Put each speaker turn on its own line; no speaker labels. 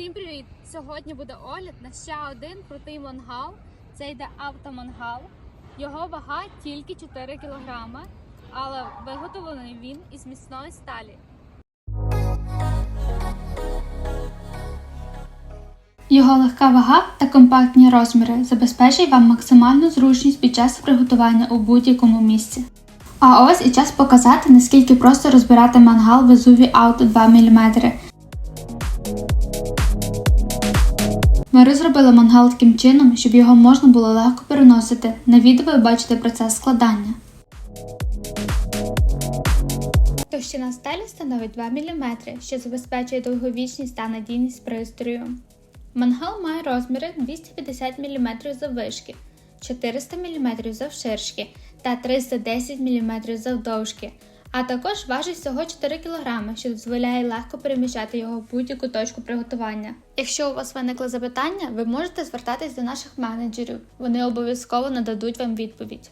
Всім привіт! Сьогодні буде огляд на ще один крутий мангал. Це йде автомангал. Його вага тільки 4 кг, але виготовлений він із міцної сталі. Його легка вага та компактні розміри забезпечать вам максимальну зручність під час приготування у будь-якому місці. А ось і час показати, наскільки просто розбирати мангал Vesuvi Auto 2 мм. Ми розробили мангал таким чином, щоб його можна було легко переносити. На відео ви бачите процес складання. Товщина стелі становить 2 мм, що забезпечує довговічність та надійність пристрою. Мангал має розміри 250 мм заввишки, 400 мм завширшки та 310 мм завдовжки, а також важить всього 4 кг, що дозволяє легко переміщати його в будь-яку точку приготування. Якщо у вас виникли запитання, ви можете звертатись до наших менеджерів. Вони обов'язково нададуть вам відповідь.